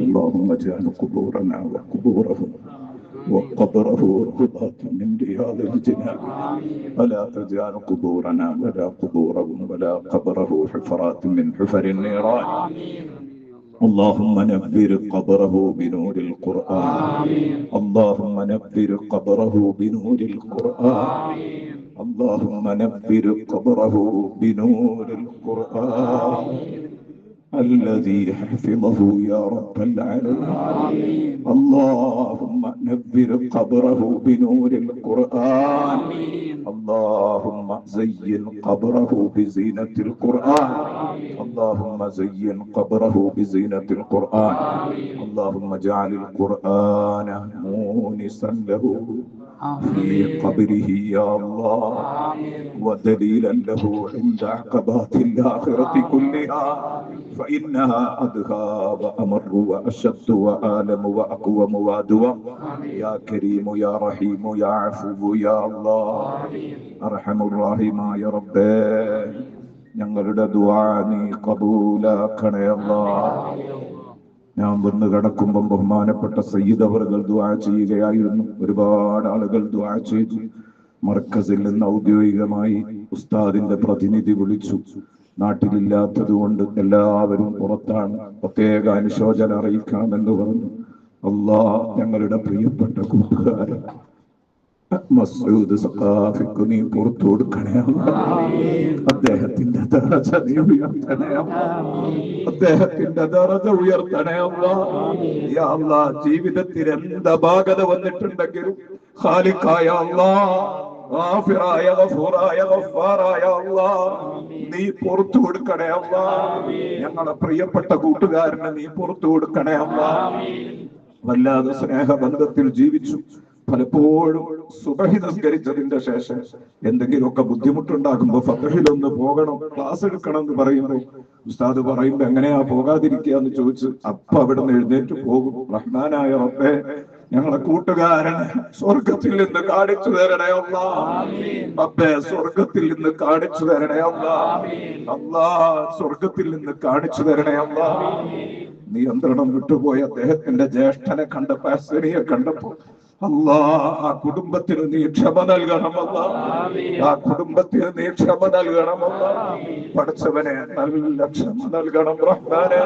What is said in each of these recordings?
اللهم اجعل قبورنا وقبورهم وقبره روضة من رياض الجنان. ولا تجعل قبورنا ولا قبورهم ولا قبره حفرات من حفر النيران. اللهم نبر قبره بنور القرآن. اللهم نبر قبره بنور القرآن. اللهم نبر قبره بنور القرآن. الذي حفظه يا رب العالمين. اللهم نبر قبره بنور القرآن. اللهم زين قبره بزينة القرآن. اللهم زين قبره بزينة القرآن. اللهم اجعل القرآن مونسا له. في قبره يا الله ودليلا له عند عقبات الآخرة كلها فإنها أدهى وأمر وأشد وآلم وأقوم وأدوى يا كريم يا رحيم يا عفو يا الله أرحم الراحمين يا رب ഞങ്ങളുടെ ദുആ നീ കബൂലാക്കണേ അല്ലാ ഞാൻ വന്ന് കിടക്കുമ്പം ബഹുമാനപ്പെട്ട സയ്യിദ് അവർകൾ ദുആ ചെയ്യുകയായിരുന്നു. ഒരുപാട് ആളുകൾ ദുആ ചെയ്തു. മർക്കസിൽ നിന്ന് ഔദ്യോഗികമായി ഉസ്താദിന്റെ പ്രതിനിധി വിളിച്ചു. നാട്ടിലില്ലാത്തത് കൊണ്ട് എല്ലാവരും പുറത്താണ്. പ്രത്യേക അനുശോചനം അറിയിക്കണമെന്ന് പറഞ്ഞു. അള്ളാ ഞങ്ങളുടെ പ്രിയപ്പെട്ട കൂട്ടുകാരൻ മസൂദ് സഖാഫിക്ക് നീ പുറത്തു കൊടുക്കണേ. അദ്ദേഹത്തിന്റെ ദറജ നീ ഉയർത്തണേ. അദ്ദേഹത്തിന്റെ ദറജ ഉയർത്തണേ അല്ലാ. ജീവിതത്തിൽ എന്ത് അപാകത വന്നിട്ടുണ്ടെങ്കിലും ഖാലിക്കായ അല്ലാ ഗാഫിറായ ഗഫൂറായ ഗഫാറായ അല്ലാ നീ പുറത്തു കൊടുക്കണേ അല്ലാ ഞങ്ങളെ പ്രിയപ്പെട്ട കൂട്ടുകാരനെ നീ പുറത്തു കൊടുക്കണേ അല്ലാ വല്ലാതെ സ്നേഹബന്ധത്തിൽ ജീവിച്ചു പലപ്പോഴും സുബഹി നമസ്കരിച്ചതിന്റെ ശേഷം എന്തെങ്കിലുമൊക്കെ ബുദ്ധിമുട്ടുണ്ടാകുമ്പോ ഫതഹിലൊന്ന് പോകണം ക്ലാസ് എടുക്കണം എന്ന് പറയുമ്പോൾ ഉസ്താദ് പറയുമ്പോ എങ്ങനെയാ പോകാതിരിക്കുക എന്ന് ചോദിച്ചു അപ്പ അവിടെ നിന്ന് എഴുന്നേറ്റ് പോകും. റഹ്മാനായ റബ്ബേ ഞങ്ങളെ കൂട്ടുകാരൻ സ്വർഗത്തിൽ നിന്ന് കാണിച്ചു തരണേ അല്ലാ റബ്ബേ സ്വർഗത്തിൽ നിന്ന് കാണിച്ചു തരണേ അല്ലാ സ്വർഗത്തിൽ നിന്ന് കാണിച്ചു തരണേ അല്ലാ നിയന്ത്രണം വിട്ടുപോയ അദ്ദേഹത്തിന്റെ ജ്യേഷ്ഠനെ കണ്ടപ്പോ അശ്വനിയെ കണ്ടപ്പോ അല്ലാ ആ കുടുംബത്തിന് നീ ക്ഷമ നൽകണമല്ല ആ കുടുംബത്തിന് നീ ക്ഷമ നൽകണമല്ല പഠിച്ചവനെ നല്ല ക്ഷമ നൽകണം റഹ്മാന്.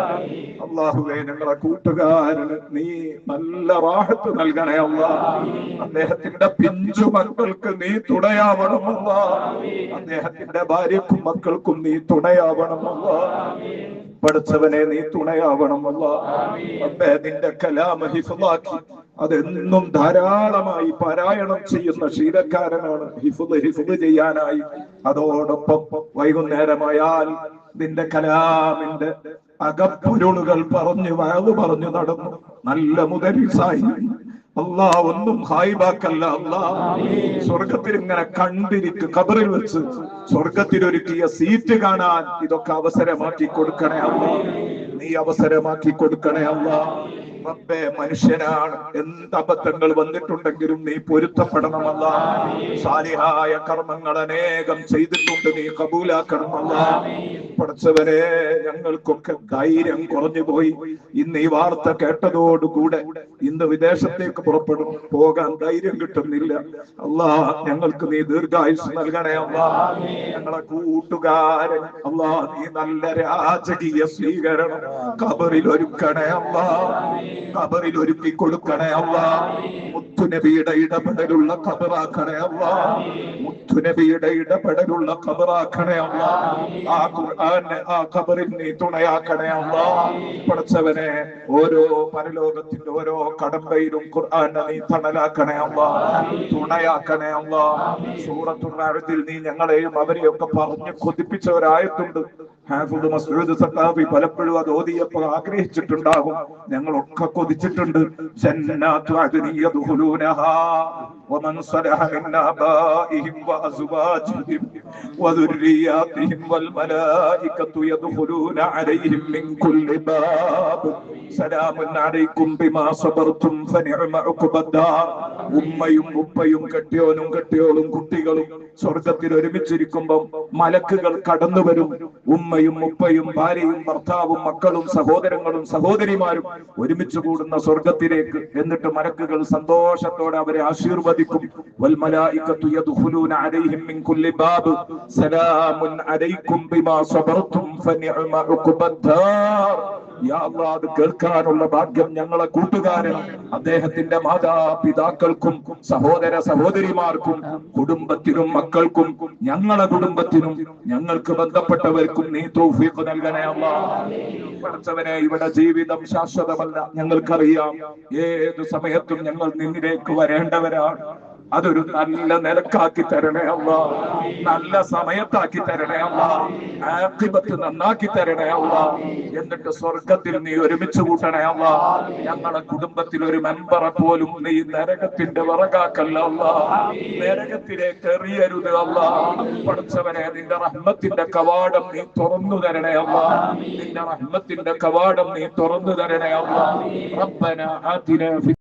അള്ളാഹുവേ ഞങ്ങളെ കൂട്ടുകാരന് നീ നല്ല റാഹത്ത് നൽകണേ അല്ല. അദ്ദേഹത്തിന്റെ പിഞ്ചു മക്കൾക്ക് നീ തുണയാവണമല്ല അദ്ദേഹത്തിന്റെ ഭാര്യക്കും മക്കൾക്കും നീ തുണയാവണമല്ല പഠിച്ചവനെ നീ തുണയാവണമല്ല അദ്ദേഹത്തിന്റെ നിന്റെ കലാമ ഹിഫുലാക്കി അതെന്നും ധാരാളമായി പാരായണം ചെയ്യുന്ന ശീലക്കാരനാണ് ഹിഫുദ്. ഹിഫുദ് ചെയ്യാനായി. അതോടൊപ്പം വൈകുന്നേരമായാൽ നിന്റെ കലാമിന്റെ അകപ്പുരുളുകൾ പറഞ്ഞു വയവ് പറഞ്ഞു നടന്നു. നല്ല മുതലിസായി അല്ലാ ഒന്നും ഹായിബാക്കല്ല അല്ലാ. സ്വർഗത്തിൽ ഇങ്ങനെ കണ്ടിരിക്കും കബറിൽ വെച്ച് സ്വർഗത്തിൽ ഒരുക്കിയ സീറ്റ് കാണാൻ ഇതൊക്കെ അവസരമാക്കി കൊടുക്കണേ അല്ല. നീ അവസരമാക്കി കൊടുക്കണേ അല്ല. റബ്ബേ മനുഷ്യനാണ്. എന്ത് അബദ്ധങ്ങൾ വന്നിട്ടുണ്ടെങ്കിലും നീ പൊരുത്തപ്പെടണമല്ല. സാലിഹായ കർമ്മങ്ങൾ അനേകം ചെയ്തിട്ടുണ്ട്. നീ കബൂലാക്കണമല്ല. പഠിച്ചവരെ ഞങ്ങൾക്കൊക്കെ ധൈര്യം കുറഞ്ഞു പോയി ഇന്ന് ഈ വാർത്ത കേട്ടതോടുകൂടെ ഇന്ന് വിദേശത്തേക്ക് പുറപ്പെടും. പോകാൻ ധൈര്യം കിട്ടുന്നില്ല. അല്ലാ ഞങ്ങൾക്ക് നീ ദീർഘായുസ് നൽകണേ അല്ലാ ഞങ്ങളെ കൂട്ടുകാരൻ അല്ലാ നീ നല്ല രാജകീയ സ്വീകരണം കബറിൽ ഒരുക്കണേ അല്ലാ കബറിൽ ഒരുക്കി കൊടുക്കണേ അല്ല മുത്തുനബിയുടെ ഇടപെടലുള്ള കബറാക്കണേ അല്ല മുത്തുനബിയുടെ ഇടപെടലുള്ള കബറാക്കണേ അല്ല ഖുർആനെ ആ കബറിൽ നീ തുണയാക്കണേ അല്ല പഠിച്ചവനെ ഓരോ പരലോകത്തിന്റെ ഓരോ കടമ്പയിലും ഖുർആനെ നീ തണലാക്കണേ അല്ല തുണയാക്കണേ അല്ല സൂറത്തുറാഴത്തിൽ നീ ഞങ്ങളെയും അവരെയൊക്കെ പറഞ്ഞ് കൊതിപ്പിച്ചവരായിട്ടുണ്ട്. ഹാഫുദ് മസൂദ് സത്താബി പലപ്പോഴും അത് ഓതിയപ്പോൾ ആഗ്രഹിച്ചിട്ടുണ്ടാകും. ഞങ്ങൾ ഒക്കെ കൊതിച്ചിട്ടുണ്ട് ും ഉമ്മയും ഉപ്പയും കെട്ടിയോനും കെട്ടിയോളും കുട്ടികളും സ്വർഗത്തിൽ ഒരുമിച്ചിരിക്കുമ്പോൾ മലക്കുകൾ കടന്നു വരും ഉമ്മയും ഉപ്പയും ഭാര്യയും ഭർത്താവും മക്കളും സഹോദരങ്ങളും സഹോദരിമാരും ഒരുമിച്ച് കൂടുന്ന സ്വർഗത്തിലേക്ക് എന്നിട്ട് മരക്കുകൾ സന്തോഷത്തോടെ അവരെ ആശീർവദിക്കും. സലാമുൻ അലൈക്കും ബിമാ ഫനിഅമ അത് കേൾക്കാനുള്ള ഭാഗ്യം ഞങ്ങളെ കൂട്ടുകാരൻ അദ്ദേഹത്തിന്റെ മാതാപിതാക്കൾക്കും സഹോദര സഹോദരിമാർക്കും കുടുംബത്തിനും മക്കൾക്കും ഞങ്ങളെ കുടുംബത്തിനും ഞങ്ങൾക്ക് ബന്ധപ്പെട്ടവർക്കും നീ തൗഫീഖ് നൽകണേ അല്ലാഹ് പഠിച്ചവനെ ഇവിടെ ജീവിതം ശാശ്വതമല്ല. ഞങ്ങൾക്കറിയാം. ഏത് സമയത്തും ഞങ്ങൾ നിന്നിലേക്ക് വരേണ്ടവരാണ്. അതൊരു നല്ല നിലക്കാക്കി തരണേ അല്ല നല്ല സമയത്താക്കി തരണേ അല്ല ആക്തിപത്ത് നന്നാക്കി തരണേ അല്ല എന്നിട്ട് സ്വർഗത്തിൽ നീ ഒരുമിച്ച് കൂട്ടണേ അല്ല ഞങ്ങളെ കുടുംബത്തിൽ ഒരു മെമ്പറെ പോലും നീ നരകത്തിന്റെ വിറകാക്കല്ല അല്ല നരകത്തിലേക്ക് എറിയരുത് അല്ല പഠിച്ചവനെ നിന്റെ റഹ്മത്തിന്റെ കവാടം നീ തുറന്നു തരണേ അല്ല നിന്റെ റഹ്മത്തിന്റെ കവാടം നീ തുറന്നു തരണേ അല്ല റബ്ബന ഫി